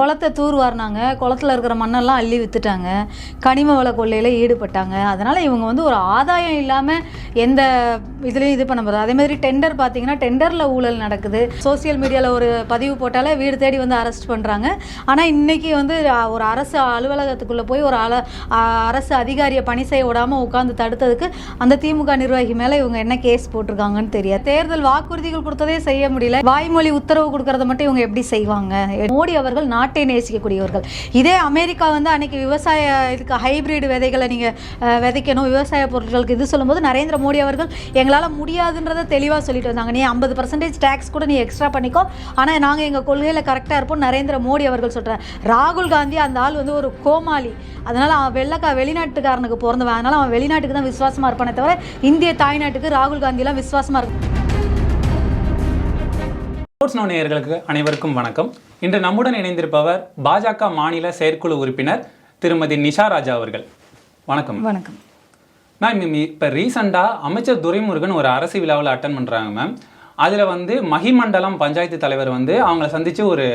குளத்தை தூர்வாரினாங்க. குளத்துல இருக்கிற மண்ணெல்லாம் அள்ளி வித்துட்டாங்க. கனிம வள கொள்ளையில் ஈடுபட்டாங்க. அதனால் இவங்க வந்து ஒரு ஆதாயம் இல்லாமல் எந்த இதுலேயும் இது பண்ண முடியாது. அதே மாதிரி டெண்டர் பார்த்தீங்கன்னா டெண்டரில் ஊழல் நடக்குது. சோஷியல் மீடியாவில் ஒரு பதிவு போட்டாலே வீடு தேடி வந்து அரெஸ்ட் பண்ணுறாங்க ஆனால் இன்றைக்கி வந்து ஒரு அரசு அலுவலகத்துக்குள்ளே போய் ஒரு அல அரசு அதிகாரியை பணி செய்ய விடாமல் உட்காந்து தடுத்ததுக்கு அந்த திமுக நிர்வாகி மேலே இவங்க என்ன கேஸ் போட்டிருக்காங்கன்னு தெரியாது. தேர்தல் வாக்குறுதிகள் கொடுத்ததே செய்ய முடியல. வாய்மொழி உத்தரவு கொடுக்கறத மட்டும் இவங்க எப்படி செய்வாங்க? மோடி அவர்கள் நாட்டை நேசிக்கக்கூடியவர்கள். இதே அமெரிக்கா வந்து அன்னைக்கு விவசாய இதுக்கு ஹைபிரிட் விதைகளை நீங்கள் விதைக்கணும் விவசாய பொருட்களுக்கு இது சொல்லும்போது நரேந்திர மோடி அவர்கள் எங்களால் முடியாதுன்றதை தெளிவாக சொல்லிட்டு வந்தாங்க. நீ ஐம்பது பர்சன்டேஜ் டேக்ஸ் கூட நீ எக்ஸ்ட்ரா பண்ணிக்கோ. ஆனால் நாங்கள் எங்கள் கொள்கையில் கரெக்டாக இருப்போம் நரேந்திர மோடி அவர்கள் சொல்கிறார் ராகுல் காந்தி அந்த ஆள் வந்து ஒரு கோமாளி. அதனால் அவன் வெள்ளக்கா வெளிநாட்டுக்காரனுக்கு பிறந்தவன். அதனால் அவன் வெளிநாட்டுக்கு தான் விசுவாசமாக இருப்பானே தவிர இந்திய தாய்நாட்டுக்கு ராகுல் காந்திலாம் விசுவாசமாக இருக்கும் ஸ்போர்ட்ஸ் நேயர்களுக்கு அனைவருக்கும் வணக்கம். இன்று நம்முடன் இணைந்திருப்பவர் பாஜக மாநில செயற்குழு உறுப்பினர் திருமதி நிஷா ராஜா அவர்கள். வணக்கம். வணக்கம். மேம் இப்போ ரீசெண்டாக அமைச்சர் துரைமுருகன் ஒரு அரசு விழாவில் அட்டன் பண்ணுறாங்க மேம் அதில் வந்து மகிமண்டலம் பஞ்சாயத்து தலைவர் வந்து அவங்கள சந்தித்து ஒரு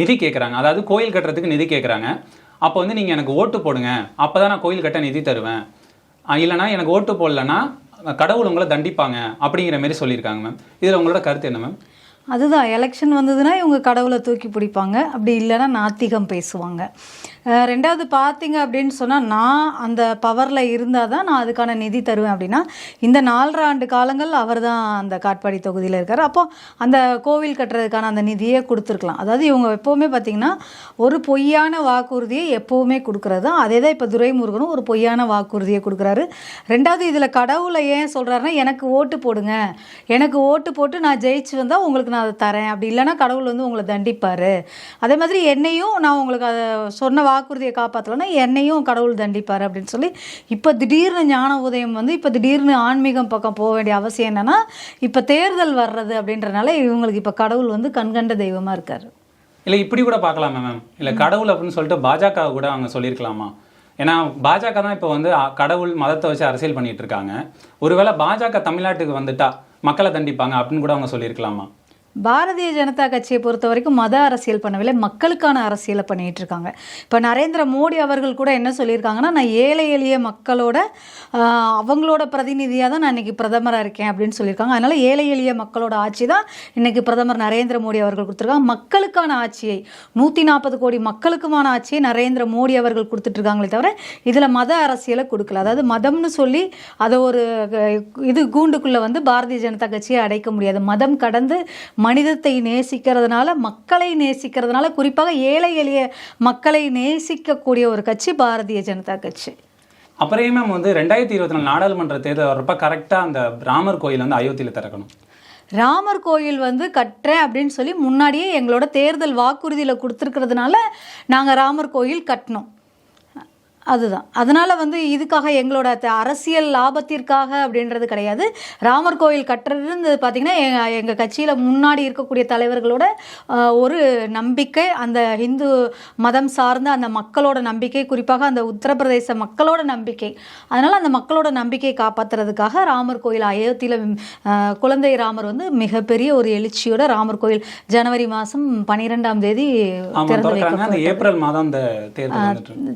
நிதி கேட்குறாங்க அதாவது கோயில் கட்டுறதுக்கு நிதி கேட்குறாங்க அப்போ வந்து நீங்கள் எனக்கு ஓட்டு போடுங்க. அப்போ தான் நான் கோயில் கட்ட நிதி தருவேன். இல்லைனா எனக்கு ஓட்டு போடலன்னா கடவுள் உங்களை தண்டிப்பாங்க அப்படிங்கிற மாதிரி சொல்லியிருக்காங்க மேம் இதில் உங்களோட கருத்து என்ன மேம் அதுதான் எலெக்ஷன் வந்ததுன்னா இவங்க கடவுளை தூக்கி பிடிப்பாங்க. அப்படி இல்லைன்னா நாத்திகம் பேசுவாங்க. ரெண்டாவது பார்த்தீங்க அப்படின்னு சொன்னால் நான் அந்த பவரில் இருந்தால் தான் நான் அதுக்கான நிதி தருவேன் அப்படின்னா இந்த நாலரை ஆண்டு காலங்கள் அவர் தான் அந்த காட்பாடி தொகுதியில் இருக்கார். அப்போ அந்த கோவில் கட்டுறதுக்கான அந்த நிதியே கொடுத்துருக்கலாம். அதாவது இவங்க எப்போவுமே பார்த்தீங்கன்னா ஒரு பொய்யான வாக்குறுதியை எப்போவுமே கொடுக்குறது தான். அதே தான் இப்போ துரைமுருகனும் ஒரு பொய்யான வாக்குறுதியை கொடுக்குறாரு. ரெண்டாவது இதில் கடவுளை ஏன் சொல்கிறாருன்னா எனக்கு ஓட்டு போடுங்க. எனக்கு ஓட்டு போட்டு நான் ஜெயிச்சு வந்தால் உங்களுக்கு நான் அதை தரேன். அப்படி இல்லைன்னா கடவுள் வந்து உங்களை தண்டிப்பார். அதே மாதிரி என்னையும் நான் உங்களுக்கு அதை சொன்ன வாக்குறுதியை காப்பாற்றலைன்னா என்னையும் கடவுள் தண்டிப்பார் அப்படின்னு சொல்லி இப்போ திடீர்னு ஞான உதயம் வந்து இப்போ திடீர்னு ஆன்மீகம் பக்கம் போக வேண்டிய அவசியம் என்னன்னா இப்போ தேர்தல் வர்றது அப்படின்றனால இவங்களுக்கு இப்போ கடவுள் வந்து கண்கண்ட தெய்வமாக இருக்கார். இல்லை இப்படி கூட பார்க்கலாமா மேம் இல்லை கடவுள் அப்படின்னு சொல்லிட்டு பாஜக கூட அவங்க சொல்லியிருக்கலாமா? ஏன்னா பாஜக தான் இப்போ வந்து கடவுள் மதத்தை வச்சு அரசியல் பண்ணிட்டு இருக்காங்க. ஒருவேளை பாஜக தமிழ்நாட்டுக்கு வந்துட்டா மக்களை தண்டிப்பாங்க அப்படின்னு கூட அவங்க சொல்லியிருக்கலாமா? பாரதிய ஜனதா கட்சியை பொறுத்த வரைக்கும் மத அரசியல் பண்ணவில்லை மக்களுக்கான அரசியலை பண்ணிட்டு இருக்காங்க. இப்போ நரேந்திர மோடி அவர்கள் கூட என்ன சொல்லியிருக்காங்கன்னா நான் ஏழை எளிய மக்களோட அவங்களோட பிரதிநிதியாக தான் நான் இன்றைக்கி பிரதமராக இருக்கேன் அப்படின்னு சொல்லியிருக்காங்க. அதனால் ஏழை எளிய மக்களோட ஆட்சி தான் இன்றைக்கி பிரதமர் நரேந்திர மோடி அவர்கள் கொடுத்துருக்காங்க. மக்களுக்கான ஆட்சியை நூற்றி நாற்பது கோடி மக்களுக்குமான ஆட்சியை நரேந்திர மோடி அவர்கள் கொடுத்துட்ருக்காங்களே தவிர இதில் மத அரசியலை கொடுக்கல. அதாவது மதம்னு சொல்லி அதை ஒரு இது கூண்டுக்குள்ளே வந்து பாரதிய ஜனதா கட்சியை அடைக்க முடியாது. மதம் கடந்து மனிதத்தை நேசிக்கிறதுனால மக்களை நேசிக்கிறதுனால குறிப்பாக ஏழை எளிய மக்களை நேசிக்கக்கூடிய ஒரு கட்சி பாரதிய ஜனதா கட்சி. அப்புறம் மேம் வந்து ரெண்டாயிரத்தி இருபத்தி நாலு நாடாளுமன்ற தேர்தல் வரப்ப கரெக்டாக அந்த ராமர் கோயில் வந்து அயோத்தியில் திறக்கணும். ராமர் கோயில் வந்து கட்டுறேன் அப்படின்னு சொல்லி முன்னாடியே எங்களோட தேர்தல் வாக்குறுதியில் கொடுத்துருக்கிறதுனால நாங்கள் ராமர் கோயில் கட்டினோம். அதுதான். அதனால் வந்து இதுக்காக எங்களோட அரசியல் லாபத்திற்காக அப்படின்றது கிடையாது. ராமர் கோயில் கட்டுறது பார்த்திங்கன்னா எங்கள் கட்சியில் முன்னாடி இருக்கக்கூடிய தலைவர்களோட ஒரு நம்பிக்கை அந்த இந்து மதம் சார்ந்த அந்த மக்களோட நம்பிக்கை குறிப்பாக அந்த உத்தரப்பிரதேச மக்களோட நம்பிக்கை. அதனால் அந்த மக்களோட நம்பிக்கையை காப்பாற்றுறதுக்காக ராமர் கோயில் அயோத்தியில் குழந்தை ராமர் வந்து மிகப்பெரிய ஒரு எழுச்சியோட ராமர் கோயில் ஜனவரி மாதம் பன்னிரெண்டாம் தேதி திறந்து வைக்கப்பட்டது. ஏப்ரல் மாதம்.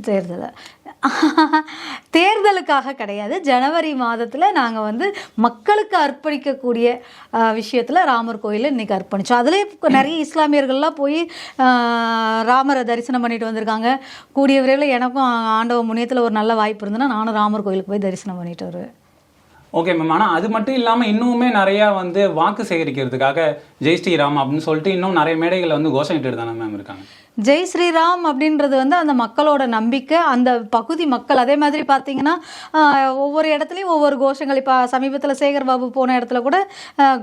தேர்தல். தேர்தலுக்காக கிடையாது. ஜனவரி மாதத்தில் நாங்கள் வந்து மக்களுக்கு அர்ப்பணிக்கக்கூடிய விஷயத்தில் ராமர் கோயில் இன்றைக்கி அர்ப்பணித்தோம் அதுலேயே நிறைய இஸ்லாமியர்கள்லாம் போய் ராமரை தரிசனம் பண்ணிட்டு வந்திருக்காங்க. கூடிய விரைவில் எனக்கும் ஆண்டவ முனியத்தில் ஒரு நல்ல வாய்ப்பு இருந்ததுன்னா நானும் ராமர் கோயிலுக்கு போய் தரிசனம் பண்ணிட்டு வருவேன். Okay ma'am. ஆனால் அது மட்டும் இல்லாமல் இன்னுமே நிறையா வந்து வாக்கு சேகரிக்கிறதுக்காக ஜெய் ஸ்ரீராம் அப்படின்னு சொல்லிட்டு இன்னும் நிறைய மேடைகளை வந்து கோஷமிட்டு தானே மேம் இருக்காங்க. ஜெய் ஸ்ரீராம் அப்படின்றது வந்து அந்த மக்களோட நம்பிக்கை அந்த பகுதி மக்கள். அதே மாதிரி பார்த்தீங்கன்னா ஒவ்வொரு இடத்துலையும் ஒவ்வொரு கோஷங்கள். இப்போ சமீபத்தில் சேகர் பாபு போன இடத்துல கூட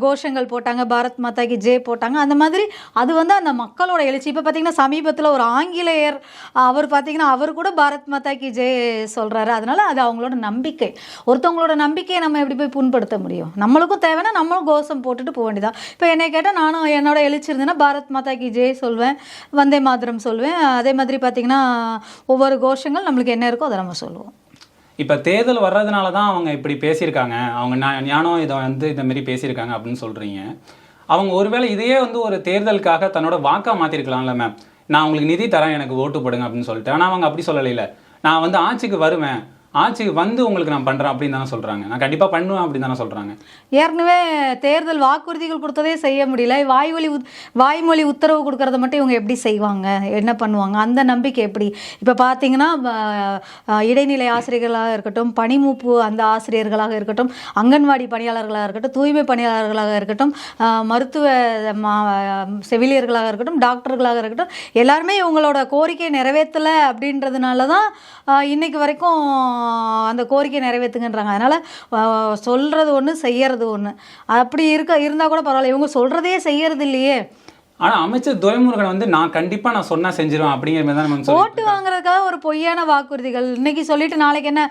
கோஷங்கள் போட்டாங்க. பாரத் மாதாக்கு ஜெய் போட்டாங்க. அந்த மாதிரி அது வந்து அந்த மக்களோட எழுச்சி. இப்போ பார்த்தீங்கன்னா சமீபத்தில் ஒரு ஆங்கிலேயர் அவர் பார்த்தீங்கன்னா அவர் கூட பாரத் மாதாக்கு ஜெய் சொல்கிறாரு அதனால அது அவங்களோட நம்பிக்கை. ஒருத்தவங்களோட நம்பிக்கையை நம்ம எப்படி போய் புண்படுத்த முடியும்? நம்மளுக்கும் தேவைன்னா நம்மளும் கோஷம் போட்டுட்டு போக வேண்டியதான் இப்போ என்னை கேட்டால் நானும் என்னோட எழுச்சி இருந்ததுன்னா பாரத் மாதாக்கு ஜெய் சொல்வேன். வந்தே மந்திரம் சொல்வேன் அதே மாதிரி பார்த்தீங்கன்னா ஒவ்வொரு கோஷங்கள் நம்மளுக்கு என்ன இருக்கோ அதை நம்ம சொல்லுவோம். இப்போ தேர்தல் வர்றதுனால தான் அவங்க இப்படி பேசியிருக்காங்க. அவங்க ஞானம் இதை வந்து இந்த மாதிரி பேசியிருக்காங்க அப்படின்னு சொல்கிறீங்க அவங்க ஒருவேளை இதையே வந்து ஒரு தேர்தலுக்காக தன்னோட வாக்காக மாற்றிருக்கலாம்ல மேம் நான் உங்களுக்கு நிதி தரேன் எனக்கு ஓட்டு போடுங்க அப்படின்னு சொல்லிட்டு. ஆனால் அவங்க அப்படி சொல்லலையில. நான் வந்து ஆட்சிக்கு வருவேன். ஆட்சிக்கு வந்து உங்களுக்கு நான் பண்ணுறேன் அப்படின்னு தானே சொல்கிறாங்க நான் கண்டிப்பாக பண்ணுவேன் அப்படின்னு தானே சொல்கிறாங்க ஏற்கனவே தேர்தல் வாக்குறுதிகள் கொடுத்ததே செய்ய முடியல. வாய்வழி உத் வாய்மொழி உத்தரவு கொடுக்கறத மட்டும் இவங்க எப்படி செய்வாங்க? என்ன பண்ணுவாங்க? அந்த நம்பிக்கை எப்படி? இப்போ பார்த்தீங்கன்னா இடைநிலை ஆசிரியர்களாக இருக்கட்டும் பணிமூப்பு அந்த ஆசிரியர்களாக இருக்கட்டும் அங்கன்வாடி பணியாளர்களாக இருக்கட்டும் தூய்மை பணியாளர்களாக இருக்கட்டும் மருத்துவ மா- செவிலியர்களாக இருக்கட்டும் டாக்டர்களாக இருக்கட்டும் எல்லாருமே இவங்களோட கோரிக்கையை நிறைவேற்றலை அப்படின்றதுனால தான் அஹ், இன்னைக்கு வரைக்கும் அந்த கோரிக்கை நிறைவேற்றுங்கன்றாங்க அதனால் சொல்கிறது ஒன்று செய்யறது ஒன்று அப்படி இருக்க இருந்தால் கூட பரவாயில்ல. இவங்க சொல்கிறதே செய்கிறது இல்லையே. ஆனா அமைச்சர் துரைமுருகன் வந்து நான் கண்டிப்பா நான் சொன்னா செஞ்சிருவேன் அப்படிங்கிற மாதிரி தான் சொல்லி ஓட்டு வாங்குறதுக்காக ஒரு பொய்யான வாக்குறுதிகள். இன்னைக்கு சொல்லிட்டு நாளைக்கு என்ன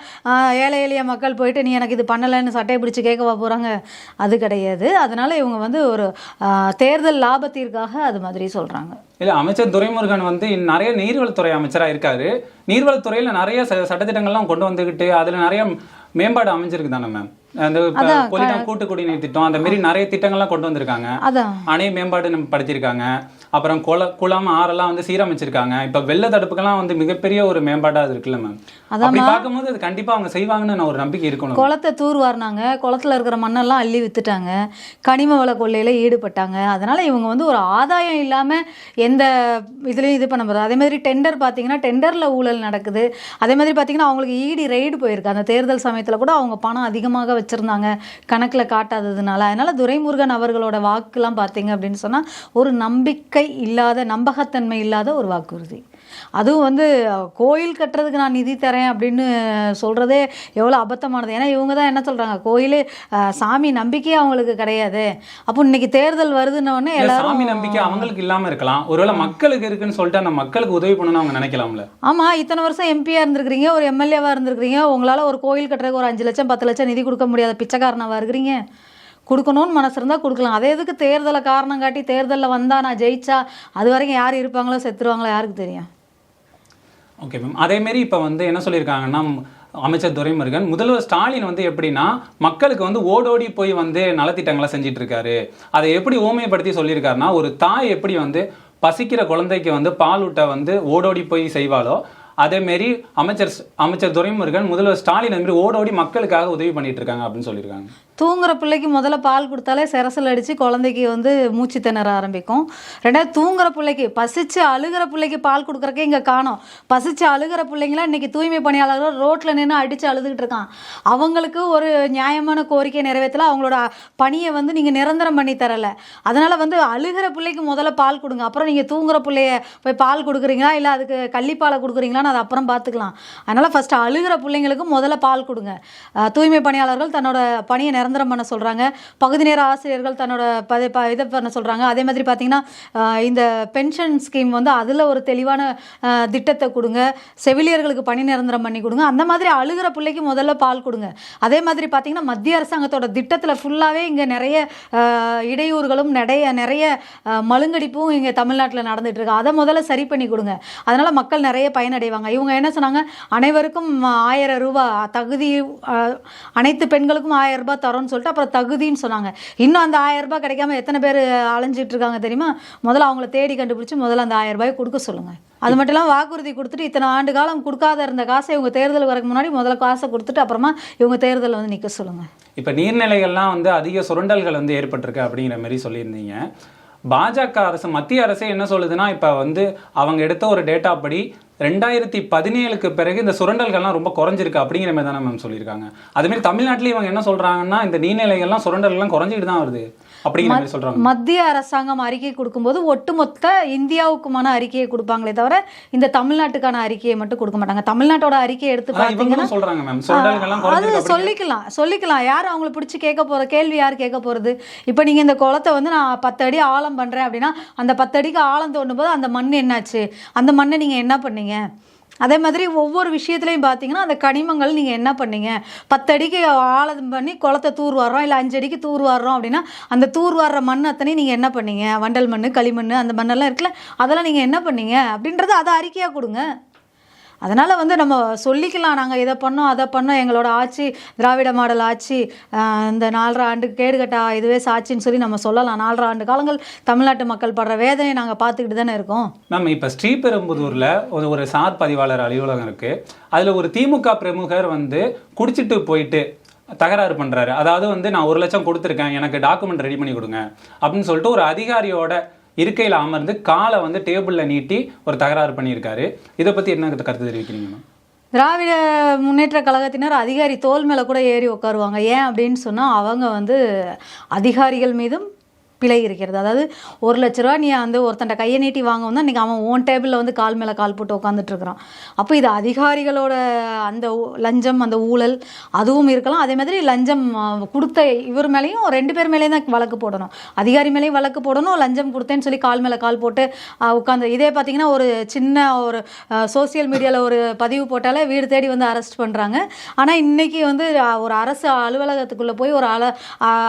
ஏழை எளிய மக்கள் போயிட்டு நீ எனக்கு இது பண்ணலைன்னு சட்டையை பிடிச்சி கேட்கவா போகிறாங்க அது கிடையாது. அதனால இவங்க வந்து ஒரு தேர்தல் லாபத்திற்காக அது மாதிரி சொல்கிறாங்க இல்ல அமைச்சர் துரைமுருகன் வந்து நிறைய நீர்வளத்துறை அமைச்சரா இருக்காரு. நீர்வளத்துறையில நிறைய சட்டத்திட்டங்கள்லாம் கொண்டு வந்துகிட்டு அதுல நிறைய மேம்பாடு அமைஞ்சிருக்கு தானே மேம் அந்த கூட்டு குடிநீர் திட்டம் அந்த மாதிரி நிறைய திட்டங்கள்லாம் கொண்டு வந்திருக்காங்க. அணை மேம்பாடு நம்ம படுத்திருக்காங்க அப்புறம் குள குளம் ஆறெல்லாம் வந்து சீரமைச்சிருக்காங்க. இப்ப வெள்ள தடுப்புக்கெல்லாம் வந்து மிகப்பெரிய ஒரு மேம்பாடா அது இருக்குல்ல மேம். அப்படி பார்க்கும்போது அது கண்டிப்பா அவங்க செய்வாங்கன்னு நான் ஒரு நம்பிக்கை இருக்கணும். குளத்தை தூர்வாரினாங்க. குளத்துல இருக்கிற மண்ணெல்லாம் அள்ளி வித்துட்டாங்க. கனிம வள கொள்ளையில ஈடுபட்டாங்க. அதனால இவங்க வந்து ஒரு ஆதாயம் இல்லாம எந்த இதுலயும் இது பண்ண போகிறது அதே மாதிரி டெண்டர் பார்த்தீங்கன்னா டெண்டர்ல ஊழல் நடக்குது. அதே மாதிரி பார்த்தீங்கன்னா அவங்களுக்கு ஈடி ரெய்டு போயிருக்கு. அந்த தேர்தல் சமயத்துல கூட அவங்க பணம் அதிகமாக வச்சுருந்தாங்க. கணக்கில் காட்டாததுனால. அதனால் துரைமுருகன் அவர்களோட வாக்குலாம் பார்த்தீங்க அப்படின்னு சொன்னால் ஒரு நம்பிக்கை இல்லாத நம்பகத்தன்மை இல்லாத ஒரு வாக்குறுதி. அதுவும் வந்து கோயில் கட்டுறதுக்கு நான் நிதி தரேன் அப்படின்னு சொல்கிறதே எவ்வளோ அபத்தமானது. ஏன்னா இவங்க தான் என்ன சொல்கிறாங்க கோயிலே சாமி நம்பிக்கையே அவங்களுக்கு கிடையாது. அப்போ இன்னைக்கு தேர்தல் வருதுன்ன உடனே இல்ல, எல்லாரும் சாமி நம்பிக்கை அவங்களுக்கு இல்லாம இருக்கலாம். ஒருவேளை மக்களுக்கு இருக்குன்னு சொல்லிட்டு அந்த மக்களுக்கு உதவி பண்ணணும்னு அவங்க நினைக்கலாம்ல? ஆமாம் இத்தனை வருஷம் எம்பியாக இருந்திருக்கிறீங்க ஒரு எம்எல்ஏவாக இருந்திருக்கிறீங்க உங்களால் ஒரு கோயில் கட்டுறதுக்கு ஒரு அஞ்சு லட்சம் பத்து லட்சம் நிதி கொடுக்க முடியாத பிச்சைக்காரனாவா இருக்கிறீங்க? கொடுக்கணும்னு மனசு இருந்தால் கொடுக்கலாம். அதே எதுக்கு தேர்தலை காரணம் காட்டி தேர்தலில் வந்தால் நான் ஜெயிச்சா அது வரைக்கும் யார் இருப்பாங்களோ செத்துருவாங்களோ யாருக்கு தெரியும்? ஓகே மேம் அதேமாரி இப்போ வந்து என்ன சொல்லியிருக்காங்கன்னா அமைச்சர் துரைமுருகன் முதல்வர் ஸ்டாலின் வந்து எப்படின்னா மக்களுக்கு வந்து ஓடோடி போய் வந்து நலத்திட்டங்களை செஞ்சிட்டு இருக்காரு அதை எப்படி ஓமையப்படுத்தி சொல்லியிருக்காருன்னா ஒரு தாய் எப்படி வந்து பசிக்கிற குழந்தைக்கு வந்து பாலூட்ட வந்து ஓடோடி போய் செய்வாளோ அதேமாரி அமைச்சர் ஸ்- அமைச்சர் துரைமுருகன் முதல்வர் ஸ்டாலின் அதுமாரி ஓடோடி மக்களுக்காக உதவி பண்ணிட்டு இருக்காங்க அப்படின்னு சொல்லியிருக்காங்க தூங்குற பிள்ளைக்கு முதல்ல பால் கொடுத்தாலே செரசல் அடித்து குழந்தைக்கு வந்து மூச்சு திணற ஆரம்பிக்கும். ரெண்டாவது தூங்குற பிள்ளைக்கு பசிச்சு அழுகிற பிள்ளைக்கு பால் கொடுக்குறக்கே இங்கே காணோம். பசிச்சு அழுகிற பிள்ளைங்களாம் இன்னைக்கு தூய்மை பணியாளர்கள் ரோட்டில் நின்று அடித்து அழுதுகிட்டு இருக்கான். அவங்களுக்கு ஒரு நியாயமான கோரிக்கை நிறைவேற்றல. அவங்களோட பணியை வந்து நீங்கள் நிரந்தரம் பண்ணி தரலை. அதனால் வந்து அழுகிற பிள்ளைக்கு முதல்ல பால் கொடுங்க. அப்புறம் நீங்கள் தூங்குற பிள்ளைய போய் பால் கொடுக்குறீங்களா? இல்லை அதுக்கு கள்ளிப்பாலை கொடுக்குறீங்களான்னு அதை அப்புறம் பார்த்துக்கலாம். அதனால் ஃபஸ்ட்டு அழுகிற பிள்ளைங்களுக்கு முதல்ல பால் கொடுங்க. தூய்மை பணியாளர்கள் தன்னோட பணியை நிரந்தரம் நிரந்தரம் பண்ண சொல்கிறாங்க பகுதி நேர ஆசிரியர்கள் தன்னோட பத ப இதை பண்ண சொல்கிறாங்க அதே மாதிரி பார்த்தீங்கன்னா இந்த பென்ஷன் ஸ்கீம் வந்து அதில் ஒரு தெளிவான திட்டத்தை கொடுங்க. செவிலியர்களுக்கு பணி நிரந்தரம் பண்ணி கொடுங்க. அந்த மாதிரி அழுகிற பிள்ளைக்கு முதல்ல பால் கொடுங்க. அதே மாதிரி பார்த்தீங்கன்னா மத்திய அரசாங்கத்தோட திட்டத்தில் ஃபுல்லாகவே இங்கே நிறைய இடையூறுகளும் நிறைய நிறைய மலுங்கடிப்பும் மழுங்கடிப்பும் இங்கே தமிழ்நாட்டில் நடந்துட்டு இருக்கு. அதை முதல்ல சரி பண்ணி கொடுங்க. அதனால் மக்கள் நிறைய பயனடைவாங்க. இவங்க என்ன சொன்னாங்க? அனைவருக்கும் ஆயிரம் ரூபாய் தகுதி அனைத்து பெண்களுக்கும் ஆயிரம் ரூபாய் தரோன்னு சொல்லிட்டு அப்புறம் தகுதின்னு சொன்னாங்க. இன்னும் அந்த ஆயிரம் ரூபாய் கிடைக்காம எத்தனை பேர் அலைஞ்சிட்டு இருக்காங்க தெரியுமா? முதல்ல அவங்கள தேடி கண்டுபிடிச்சு முதல்ல அந்த ஆயிரம் ரூபாய் கொடுக்க சொல்லுங்க. அது மட்டும் இல்லாமல் வாக்குறுதி கொடுத்துட்டு இத்தனை ஆண்டு காலம் கொடுக்காத இருந்த காசை இவங்க தேர்தல் வரக்கு முன்னாடி முதல்ல காசை கொடுத்துட்டு அப்புறமா இவங்க தேர்தலில் வந்து நிற்க சொல்லுங்க. இப்போ நீர்நிலைகள்லாம் வந்து அதிக சுரண்டல்கள் வந்து ஏற்பட்டிருக்கு அப்படிங்கிற மாதிரி சொல்லியிருந்தீங்க. பாஜக அரசு மத்திய அரசே என்ன சொல்லுதுன்னா இப்போ வந்து அவங்க எடுத்த ஒரு டேட்டா படி ரெண்டாயிரத்தி பதினேழுக்கு பிறகு இந்த சுரண்டல்கள்லாம் ரொம்ப குறைஞ்சிருக்கு அப்படிங்கிற மாதிரி தானே மேம் சொல்லியிருக்காங்க. அதுமாரி தமிழ்நாட்டில் இவங்க என்ன சொல்கிறாங்கன்னா இந்த நீர்நிலைகள்லாம் சுரண்டல்கள்லாம் குறைஞ்சிட்டு தான் வருது. மத்திய அரசாங்கம் அறிக்கை கொடுக்கும்போது ஒட்டுமொத்த இந்தியாவுக்குமான அறிக்கையை கொடுப்பாங்களே தவிர இந்த தமிழ்நாட்டுக்கான அறிக்கையை மட்டும் கொடுக்க மாட்டாங்க. தமிழ்நாட்டோட அறிக்கையை எடுத்து பார்த்தீங்கன்னா சுரண்டல்கள்லாம் அது சொல்லிக்கலாம். சொல்லிக்கலாம். யார் அவங்கள பிடிச்சி கேட்க போற கேள்வி யார் கேட்க போறது? இப்போ நீங்க இந்த குளத்தை வந்து நான் பத்து அடி ஆழம் பண்றேன் அப்படின்னா அந்த பத்து அடிக்கு ஆழம் தோண்டும் போது அந்த மண் என்னாச்சு? அந்த மண்ணை நீங்க என்ன பண்ணீங்க? அதே மாதிரி ஒவ்வொரு விஷயத்துலையும் பார்த்தீங்கன்னா அந்த கனிமங்கள் நீங்கள் என்ன பண்ணீங்க? பத்தடிக்கு ஆழம் பண்ணி குளத்தை தூர் வர்றோம் இல்லை அஞ்சடிக்கு தூர் வர்றோம் அப்படின்னா அந்த தூர் வர்ற மண் அத்தனை நீங்கள் என்ன பண்ணீங்க? வண்டல் மண் களிமண் அந்த மண்ணெல்லாம் இருக்குல்ல அதெல்லாம் நீங்கள் என்ன பண்ணீங்க? அப்படின்றத அதை அறிக்கையாக கொடுங்க. அதனால் வந்து நம்ம சொல்லிக்கலாம். நாங்கள் இதை பண்ணோம் அதை பண்ணோம். எங்களோட ஆட்சி திராவிட மாடல் ஆட்சி இந்த நாலரை ஆண்டு கேடுகட்டா இதுவே சாட்சின்னு சொல்லி நம்ம சொல்லலாம். நாலரை ஆண்டு காலங்கள் தமிழ்நாட்டு மக்கள் படுற வேதனையை நாங்கள் பார்த்துக்கிட்டு தானே இருக்கோம். நம்ம இப்போ ஸ்ரீபெரும்புதூரில் ஒரு ஒரு சார் பதிவாளர் அலுவலகம் இருக்குது அதில் ஒரு திமுக பிரமுகர் வந்து குடிச்சிட்டு போயிட்டு தகராறு பண்ணுறாரு அதாவது வந்து நான் ஒரு லட்சம் கொடுத்துருக்கேன் எனக்கு டாக்குமெண்ட் ரெடி பண்ணி கொடுங்க அப்படின்னு சொல்லிட்டு ஒரு அதிகாரியோட இருக்கையில் அமர்ந்து காலை வந்து டேபிளில் நீட்டி ஒரு தகராறு பண்ணியிருக்காரு. இதை பற்றி என்ன கருத்து தெரிவிக்கிறீங்க மேம்? திராவிட முன்னேற்ற கழகத்தினர் அதிகாரி தோல் மேலே கூட ஏறி உட்காருவாங்க. ஏன் அப்படின்னு சொன்னால் அவங்க வந்து அதிகாரிகள் மீதும் பிழை இருக்கிறது. அதாவது ஒரு லட்ச ரூபா நீ வந்து ஒருத்தன்ட்ட கையை நீட்டி வாங்கணும்னா இன்றைக்கி அவன் ஓன் டேபிளில் வந்து கால் மேலே கால் போட்டு உட்காந்துட்ருக்குறான் அப்போ இது அதிகாரிகளோட அந்த ஊ- லஞ்சம் அந்த ஊழல் அதுவும் இருக்கலாம். அதே மாதிரி லஞ்சம் கொடுத்த இவர் மேலேயும் ரெண்டு பேர் மேலேயும் தான் வழக்கு போடணும். அதிகாரி மேலேயும் வழக்கு போடணும். லஞ்சம் கொடுத்தேன்னு சொல்லி கால் மேலே கால் போட்டு உட்காந்து இதே பார்த்தீங்கன்னா ஒரு சின்ன ஒரு சோசியல் மீடியாவில் ஒரு பதிவு போட்டாலே வீடு தேடி வந்து அரெஸ்ட் பண்ணுறாங்க ஆனால் இன்றைக்கி வந்து ஒரு அரசு அலுவலகத்துக்குள்ளே போய் ஒரு அல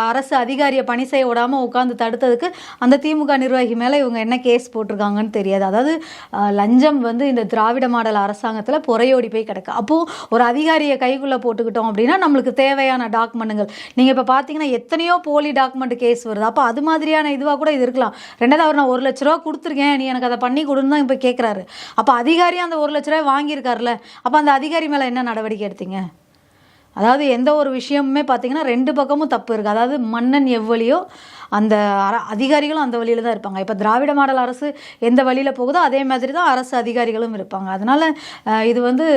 அரசு அதிகாரியை பணி செய்ய விடாமல் உட்காந்து தடுத்ததுக்கு அந்த திமுக நிர்வாகி மேலே இவங்க என்ன கேஸ் போட்டிருக்காங்கன்னு தெரியாது. அதாவது லஞ்சம் வந்து இந்த திராவிட மாடல் அரசாங்கத்தில் புறையோடி போய் கிடக்கு. அப்போது ஒரு அதிகாரியை கைக்குள்ளே போட்டுக்கிட்டோம் அப்படின்னா நம்மளுக்கு தேவையான டாக்குமெண்ட்டுகள். நீங்கள் இப்போ பார்த்தீங்கன்னா எத்தனையோ போலி டாக்குமெண்ட் கேஸ் வருது. அப்போ அது மாதிரியான இதுவாக கூட இது இருக்கலாம். ரெண்டாவது அவர் நான் ஒரு லட்ச ரூபா கொடுத்துருக்கேன். நீ எனக்கு அதை பண்ணி கொடுன்னு தான் இப்போ கேட்குறாரு அப்போ அதிகாரி அந்த ஒரு லட்ச ரூபாய் வாங்கியிருக்காருல்ல. அப்போ அந்த அதிகாரி மேலே என்ன நடவடிக்கை எடுத்தீங்க? அதாவது எந்த ஒரு விஷயமுமே பார்த்தீங்கன்னா ரெண்டு பக்கமும் தப்பு இருக்குது அதாவது மன்னன் எவ்வளியோ அந்த அர அதிகாரிகளும் அந்த வழியில் தான் இருப்பாங்க. இப்போ திராவிட மாடல் அரசு எந்த வழியில் போகுதோ அதே மாதிரி தான் அரசு அதிகாரிகளும் இருப்பாங்க. அதனால இது வந்து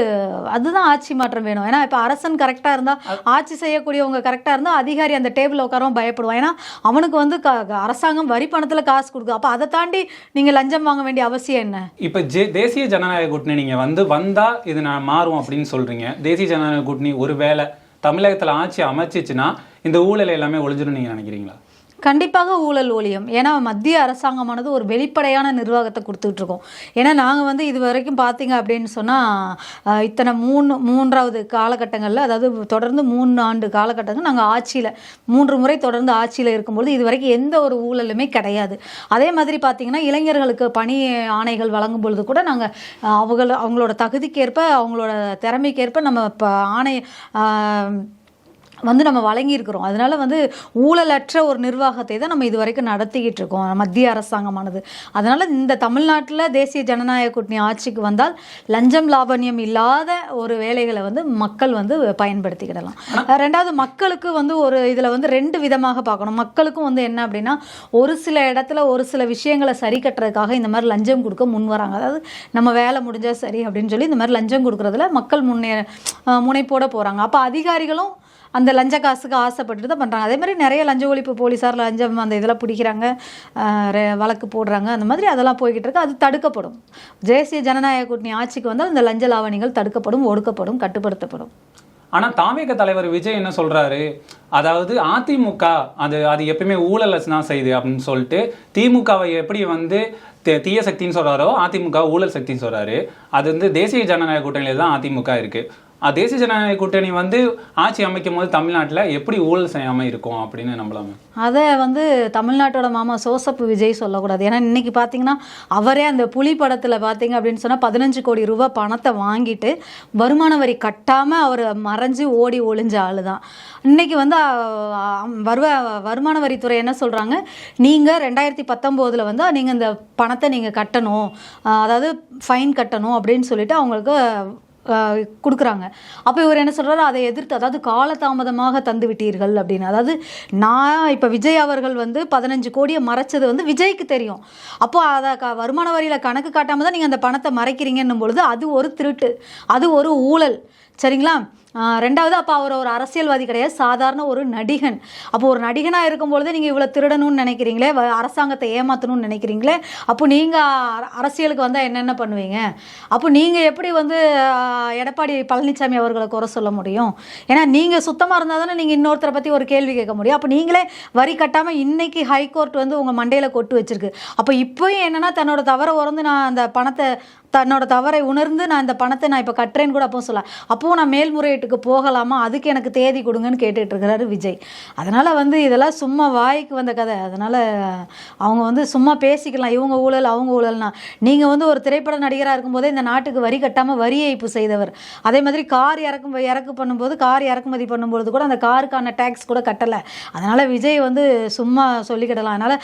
அதுதான் ஆட்சி மாற்றம் வேணும். ஏன்னா இப்போ அரசன் கரெக்டாக இருந்தால் ஆட்சி செய்யக்கூடியவங்க கரெக்டாக இருந்தால் அதிகாரி அந்த டேபிள் உட்காரவும் பயப்படுவான். ஏன்னா அவனுக்கு வந்து க அரசாங்கம் வரி பணத்தில் காசு கொடுக்குது அப்போ அதை தாண்டி நீங்கள் லஞ்சம் வாங்க வேண்டிய அவசியம் என்ன? இப்போ ஜே தேசிய ஜனநாயக கூட்டணி நீங்கள் வந்து வந்தால் இது நான் மாறும் அப்படின்னு சொல்கிறீங்க தேசிய ஜனநாயக கூட்டணி ஒரு வேளை தமிழகத்தில் ஆட்சி அமைச்சிச்சுன்னா இந்த ஊழல் எல்லாமே ஒழிஞ்சிடும் நீங்கள் நினைக்கிறீங்களா? கண்டிப்பாக ஊழல் ஊழியம். ஏன்னா மத்திய அரசாங்கமானது ஒரு வெளிப்படையான நிர்வாகத்தை கொடுத்துட்டு இருக்கோம் ஏன்னா நாங்கள் வந்து இது வரைக்கும் பார்த்தீங்க அப்படின்னு சொன்னால் இத்தனை மூணு மூன்றாவது காலகட்டங்களில் அதாவது தொடர்ந்து மூணு ஆண்டு காலகட்டங்கள் நாங்கள் ஆட்சியில் மூன்று முறை தொடர்ந்து ஆட்சியில் இருக்கும்போது இது வரைக்கும் எந்த ஒரு ஊழலுமே கிடையாது. அதே மாதிரி பார்த்தீங்கன்னா இளைஞர்களுக்கு பணி ஆணைகள் வழங்கும் பொழுது கூட நாங்கள் அவங்கள அவங்களோட தகுதிக்கேற்ப அவங்களோட திறமைக்கேற்ப நம்ம இப்போ ஆணை வந்து நம்ம வழங்கியிருக்கிறோம். அதனால வந்து ஊழலற்ற ஒரு நிர்வாகத்தை தான் நம்ம இது வரைக்கும் நடத்திக்கிட்டு இருக்கோம். மத்திய அரசாங்கமானது. அதனால் இந்த தமிழ்நாட்டில் தேசிய ஜனநாயக கூட்டணி ஆட்சிக்கு வந்தால் லஞ்சம் லாபண்யம் இல்லாத ஒரு வேலைகளை வந்து மக்கள் வந்து பயன்படுத்திக்கிடலாம். ரெண்டாவது மக்களுக்கு வந்து ஒரு இதில் வந்து ரெண்டு விதமாக பார்க்கணும். மக்களுக்கும் வந்து என்ன அப்படின்னா ஒரு சில இடத்துல ஒரு சில விஷயங்களை சரி கட்டுறதுக்காக இந்த மாதிரி லஞ்சம் கொடுக்க முன் வராங்க. அதாவது நம்ம வேலை முடிஞ்சால் சரி அப்படின்னு சொல்லி இந்த மாதிரி லஞ்சம் கொடுக்குறதுல மக்கள் முன்னே முனைப்போட போகிறாங்க அப்போ அதிகாரிகளும் அந்த லஞ்ச காசுக்கு ஆசைப்பட்டுட்டு தான் பண்ணுறாங்க அதே மாதிரி நிறைய லஞ்ச ஒழிப்பு போலீஸார் லஞ்சம் அந்த இதெல்லாம் பிடிக்கிறாங்க. வழக்கு போடுறாங்க. அந்த மாதிரி அதெல்லாம் போய்கிட்டு இருக்கு. அது தடுக்கப்படும். தேசிய ஜனநாயக கூட்டணி ஆட்சிக்கு வந்தால் இந்த லஞ்ச லாவணிகள் தடுக்கப்படும் ஒடுக்கப்படும் கட்டுப்படுத்தப்படும். ஆனால் தாமிக தலைவர் விஜய் என்ன சொல்கிறாரு அதாவது அதிமுக அது அது எப்பயுமே ஊழலை தான் செய்யுது அப்படின்னு சொல்லிட்டு திமுகவை எப்படி வந்து தீய சக்தின்னு சொல்கிறாரோ அதிமுக ஊழல் சக்தின்னு சொல்கிறாரு அது வந்து தேசிய ஜனநாயக கூட்டணியில் தான் அதிமுக இருக்குது தேசிய ஜனநாயக கூட்டணி வந்து ஆட்சி அமைக்கும் போது தமிழ்நாட்டில் எப்படி ஊழல் செய்யாமல் இருக்கும் அப்படின்னு நம்பலாமே அதை வந்து தமிழ்நாட்டோட மாமா சோசப் விஜய் சொல்லக்கூடாது. ஏன்னா இன்னைக்கு பார்த்தீங்கன்னா அவரே அந்த புலி படத்தில் பார்த்தீங்க அப்படின்னு சொன்னால் பதினஞ்சு கோடி ரூபாய் பணத்தை வாங்கிட்டு வருமான வரி கட்டாமல் அவர் மறைஞ்சு ஓடி ஒளிஞ்ச ஆள் தான் இன்னைக்கு வந்து வருவ வருமான வரித்துறை என்ன சொல்கிறாங்க நீங்கள் ரெண்டாயிரத்தி பத்தொம்போதில் வந்து நீங்கள் இந்த பணத்தை நீங்கள் கட்டணும் அதாவது ஃபைன் கட்டணும் அப்படின்னு சொல்லிட்டு அவங்களுக்கு கொடுக்குறாங்க. அப்போ இவர் என்ன சொல்கிறாரு அதை எதிர்த்து அதாவது காலதாமதமாக தந்து விட்டீர்கள் அப்படின்னு. அதாவது நான் இப்போ விஜய் அவர்கள் வந்து பதினஞ்சு கோடியை மறைச்சது வந்து விஜய்க்கு தெரியும். அப்போ அதை க வருமான வரியில் கணக்கு காட்டாமல் தான் நீங்கள் அந்த பணத்தை மறைக்கிறீங்கன்னும் பொழுது அது ஒரு திருட்டு. அது ஒரு ஊழல். சரிங்களா? ரெண்டாவது அப்போ அவர் ஒரு அரசியல்வாதி கிடையாது. சாதாரண ஒரு நடிகன். அப்போ ஒரு நடிகனாக இருக்கும் பொழுது நீங்கள் இவ்வளோ திருடணும்னு நினைக்கிறீங்களே அரசாங்கத்தை ஏமாற்றணும்னு நினைக்கிறீங்களே அப்போ நீங்கள் அரசியலுக்கு வந்தால் என்னென்ன பண்ணுவீங்க? அப்போ நீங்கள் எப்படி வந்து எடப்பாடி பழனிசாமி அவர்களை குறை சொல்ல முடியும்? ஏன்னா நீங்கள் சுத்தமாக இருந்தால் தானே நீங்கள் இன்னொருத்தரை பற்றி ஒரு கேள்வி கேட்க முடியும். அப்போ நீங்களே வரி கட்டாமல் இன்றைக்கி ஹைகோர்ட் வந்து உங்கள் மண்டையில் கொட்டு வச்சிருக்கு. அப்போ இப்போயும் என்னென்னா தன்னோட தவறை உறந்து நான் அந்த பணத்தை தன்னோட தவறை உணர்ந்து நான் இந்த பணத்தை நான் இப்போ கட்டுறேன்னு கூட அப்போ சொல்ல அப்போவும் நான் மேல்முறையீட்டுக்கு போகலாமா? அதுக்கு எனக்கு தேதி கொடுங்கன்னு கேட்டுட்டு இருக்கிறாரு விஜய். அதனால் வந்து இதெல்லாம் சும்மா வாய்க்கு வந்த கதை. அதனால் அவங்க வந்து சும்மா பேசிக்கலாம். இவங்க ஊழல் அவங்க ஊழல்னா. நீங்கள் வந்து ஒரு திரைப்பட நடிகராக இருக்கும்போதே இந்த நாட்டுக்கு வரி கட்டாமல் வரி ஏய்ப்பு செய்தவர். அதே மாதிரி கார் இறக்கும் இறக்கு பண்ணும்போது கார் இறக்குமதி பண்ணும்போது கூட அந்த காருக்கான டேக்ஸ் கூட கட்டலை. அதனால் விஜய் வந்து சும்மா சொல்லிக்கிடலாம். அதனால்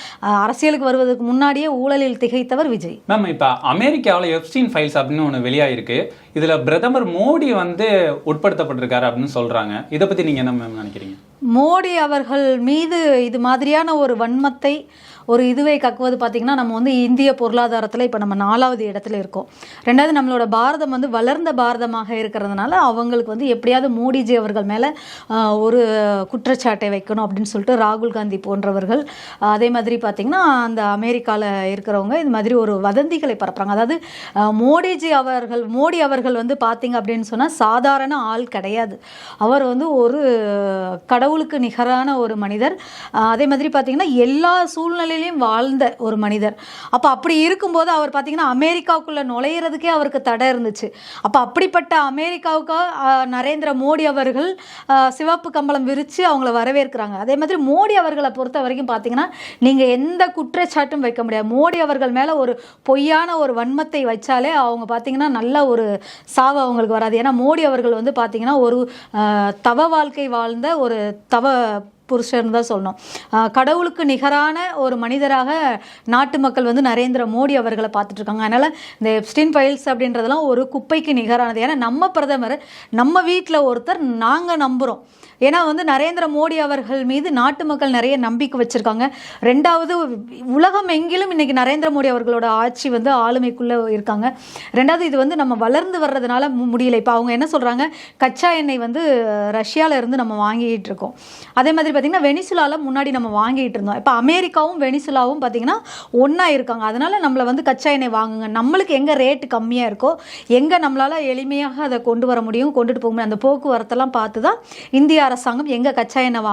அரசியலுக்கு வருவதற்கு முன்னாடியே ஊழலில் திகைத்தவர் விஜய். மேம் இப்போ அமெரிக்காவில் சிக்ஸ்டீன் ஃபைல்ஸ் அப்படின்னு ஒன்று வெளியாயிருக்கு. இதில் பிரதமர் மோடி வந்து உட்படுத்தப்பட்டிருக்காரு அப்படின்னு சொல்கிறாங்க இதை பற்றி நீங்கள் என்ன மேம் நினைக்கிறீங்க? மோடி அவர்கள் மீது இது மாதிரியான ஒரு வன்மத்தை ஒரு இதுவை கக்குவது பார்த்திங்கன்னா நம்ம வந்து இந்திய பொருளாதாரத்தில் இப்போ நம்ம நாலாவது இடத்துல இருக்கோம். ரெண்டாவது நம்மளோட பாரதம் வந்து வளர்ந்த பாரதமாக இருக்கிறதுனால அவங்களுக்கு வந்து எப்படியாவது மோடிஜி அவர்கள் மேலே ஒரு குற்றச்சாட்டை வைக்கணும் அப்படின்னு சொல்லிட்டு ராகுல் காந்தி போன்றவர்கள் அதே மாதிரி பார்த்திங்கன்னா அந்த அமெரிக்காவில் இருக்கிறவங்க இது மாதிரி ஒரு வதந்திகளை பரப்புகிறாங்க அதாவது மோடிஜி அவர்கள் மோடி அவர்கள் வந்து பார்த்திங்க அப்படின்னு சொன்னால் சாதாரண ஆள் கிடையாது. அவர் வந்து ஒரு கடவுளுக்கு நிகரான ஒரு மனிதர். அதே மாதிரி பார்த்திங்கன்னா எல்லா சூழ்நிலையிலையும் வாழ்ந்த ஒரு மனிதர். அப்போ அப்படி இருக்கும்போது அவர் பார்த்தீங்கன்னா அமெரிக்காவுக்குள்ளே நுழையிறதுக்கே அவருக்கு தடை இருந்துச்சு. அப்போ அப்படிப்பட்ட அமெரிக்காவுக்கு நரேந்திர மோடி அவர்கள் சிவப்பு கம்பளம் விரித்து அவங்கள வரவேற்கிறாங்க. அதே மாதிரி மோடி அவர்களை பொறுத்த வரைக்கும் பார்த்தீங்கன்னா நீங்கள் எந்த குற்றச்சாட்டும் வைக்க முடியாது. மோடி அவர்கள் மேலே ஒரு பொய்யான ஒரு வன்மத்தை வச்சாலே அவங்க பார்த்தீங்கன்னா நல்ல ஒரு சாவு அவங்களுக்கு வராது. ஏன்னா மோடி அவர்கள் வந்து பார்த்தீங்கன்னா ஒரு தவ வாழ்க்கை வாழ்ந்த ஒரு தவ புருஷர்னு தான் சொல்லணும். கடவுளுக்கு நிகரான ஒரு மனிதராக நாட்டு மக்கள் வந்து நரேந்திர மோடி அவர்களை பார்த்துட்டு இருக்காங்க அதனால் இந்த எப்ஸ்டின் ஃபைல்ஸ் அப்படின்றதெல்லாம் ஒரு குப்பைக்கு நிகரானது. ஏன்னா நம்ம பிரதமர் நம்ம வீட்டில் ஒருத்தர் நாங்கள் நம்புகிறோம் ஏன்னா வந்து நரேந்திர மோடி அவர்கள் மீது நாட்டு மக்கள் நிறைய நம்பிக்கை வச்சுருக்காங்க. ரெண்டாவது உலகம் எங்கிலும் இன்னைக்கு நரேந்திர மோடி அவர்களோட ஆட்சி வந்து ஆளுமைக்குள்ளே இருக்காங்க. ரெண்டாவது இது வந்து நம்ம வளர்ந்து வர்றதுனால மு- முடியல. இப்போ அவங்க என்ன சொல்கிறாங்க கச்சா எண்ணெய் வந்து ரஷ்யாவில் இருந்து நம்ம வாங்கிட்டு இருக்கோம். அதே மாதிரி பார்த்திங்கன்னா வெனிசுலாவில் முன்னாடி நம்ம வாங்கிட்டு இருந்தோம். இப்போ அமெரிக்காவும் வெனிசுலாவும் பார்த்திங்கன்னா ஒன்றா இருக்காங்க. அதனால் நம்மளை வந்து கச்சா எண்ணெய் வாங்குங்க. நம்மளுக்கு எங்கே ரேட்டு கம்மியாக இருக்கோ எங்கே நம்மளால் எளிமையாக அதை கொண்டு வர முடியும் கொண்டுட்டு போக முடியும். அந்த போக்குவரத்தெல்லாம் பார்த்து தான் இந்தியா அரசாங்கம் எங்கே கச்சா எண்ணெய்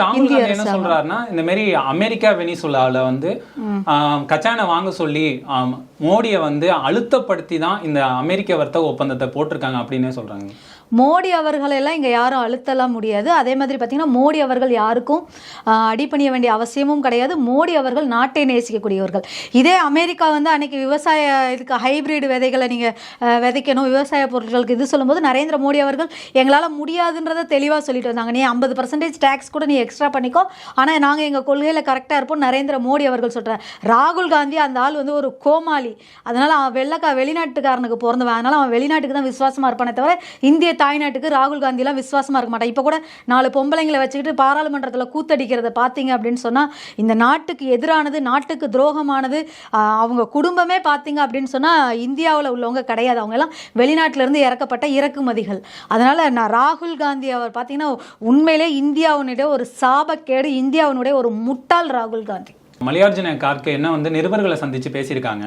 ராகுல் இந்திய என்ன சொல்றாருன்னா இந்த மாதிரி அமெரிக்கா வெனிசுலாவில் வந்து கச்சா எண்ணெய் வாங்க சொல்லி மோடியை வந்து அழுத்தப்படுத்தி தான் இந்த அமெரிக்க வர்த்தக ஒப்பந்தத்தை போட்டிருக்காங்க அப்படின்னே சொல்றாங்க. மோடி அவர்களெல்லாம் இங்கே யாரும் அழுத்தலாம் முடியாது. அதே மாதிரி பார்த்திங்கன்னா மோடி அவர்கள் யாருக்கும் அடிப்பணிய வேண்டிய அவசியமும் கிடையாது. மோடி அவர்கள் நாட்டை நேசிக்கக்கூடியவர்கள். இதே அமெரிக்கா வந்து அன்றைக்கி விவசாய இதுக்கு ஹைபிரிட் விதைகளை நீங்கள் விதைக்கணும் விவசாய பொருட்களுக்கு இது சொல்லும்போது நரேந்திர மோடி அவர்கள் எங்களால் முடியாதுன்றதை தெளிவாக சொல்லிட்டு வந்தாங்க நீ ஐம்பது பர்சன்டேஜ் டேக்ஸ் கூட நீ எக்ஸ்ட்ரா பண்ணிக்கோ. ஆனால் நாங்கள் எங்கள் கொள்கையில் கரெக்டாக இருப்போம் நரேந்திர மோடி அவர்கள் சொல்கிறார் ராகுல் காந்தி அந்த ஆள் வந்து ஒரு கோமாளி. அதனால் அவன் வெள்ளக்கா வெளிநாட்டுக்காரனுக்கு பிறந்தவன். அதனால் அவன் வெளிநாட்டுக்கு தான் விசுவாசமாக இருப்பானே தவிர இந்திய தாய்நாட்டுக்கு ராகுல் காந்திலாம் விசுவாசமாக இருக்க மாட்டான். இப்போ கூட நாலு பொம்பளைங்களை வச்சுக்கிட்டு பாராளுமன்றத்தில் கூத்தடிக்கிறத பார்த்தீங்க அப்படின்னு சொன்னால் இந்த நாட்டுக்கு எதிரானது நாட்டுக்கு துரோகமானது அவங்க குடும்பமே பார்த்தீங்க அப்படின்னு சொன்னால் இந்தியாவில் உள்ளவங்க கிடையாது. அவங்க எல்லாம் வெளிநாட்டிலிருந்து இறக்கப்பட்ட இறக்குமதிகள். அதனால் நான் ராகுல் காந்தி அவர் பார்த்தீங்கன்னா உண்மையிலே இந்தியாவினுடைய ஒரு சாபக்கேடு இந்தியாவினுடைய ஒரு முட்டாள் ராகுல் காந்தி. மல்லிகார்ஜுன கார்கே என்ன வந்து நிருபர்களை சந்தித்து பேசியிருக்காங்க.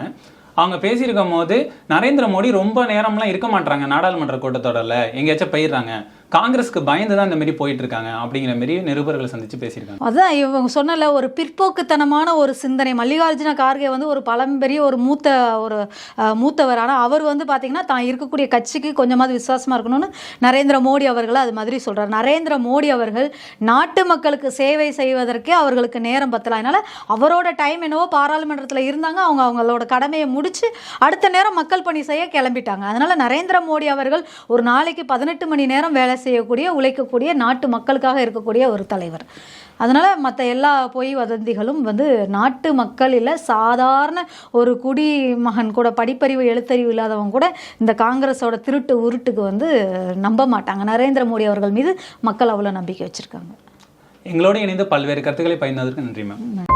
அவங்க பேசியிருக்கும் போது நரேந்திர மோடி ரொம்ப நேரம்லாம் இருக்க மாட்டாங்க நாடாளுமன்ற கூட்டத்தொடரில். எங்கேயாச்சும் போயிடுறாங்க. காங்கிரஸ்க்கு பயந்து தான் இந்த மாதிரி போயிட்டு இருக்காங்க அப்படிங்கிற மாதிரி நிருபர்களை சந்திச்சு பேசியிருக்காங்க. அதான் இவங்க சொன்னல ஒரு பிற்போக்குத்தனமான ஒரு சிந்தனை. மல்லிகார்ஜுன கார்கே வந்து ஒரு பழம்பெரிய ஒரு மூத்த ஒரு மூத்தவர். ஆனால் அவர் வந்து பார்த்தீங்கன்னா தான் இருக்கக்கூடிய கட்சிக்கு கொஞ்சமாவது விசுவாசமாக இருக்கணும்னு நரேந்திர மோடி அவர்கள் அது மாதிரி சொல்கிறார் நரேந்திர மோடி அவர்கள் நாட்டு மக்களுக்கு சேவை செய்வதற்கே அவர்களுக்கு நேரம் பத்தலாம் அதனால் அவரோட டைம் என்னவோ பாராளுமன்றத்தில் இருந்தாங்க. அவங்க அவங்களோட கடமையை முடித்து அடுத்த நேரம் மக்கள் பணி செய்ய கிளம்பிட்டாங்க. அதனால் நரேந்திர மோடி அவர்கள் ஒரு நாளைக்கு பதினெட்டு மணி நேரம் வேலை செய்யக்கூடிய உழைக்கக்கூடிய நாட்டு மக்களுக்காக இருக்கக்கூடிய ஒரு தலைவர். அதனால் மற்ற எல்லா பொய் வதந்திகளும் வந்து நாட்டு மக்கள் இல்லை சாதாரண ஒரு குடிமகன் கூட படிப்பறிவு எழுத்தறிவு இல்லாதவங்க கூட இந்த காங்கிரஸோட திருட்டு உருட்டுக்கு வந்து நம்ப மாட்டாங்க. நரேந்திர மோடி அவர்கள் மீது மக்கள் அவ்வளோ நம்பிக்கை வச்சுருக்காங்க. எங்களோடு இணைந்து பல்வேறு கருத்துக்களை பயந்ததற்கு நன்றி மேம்.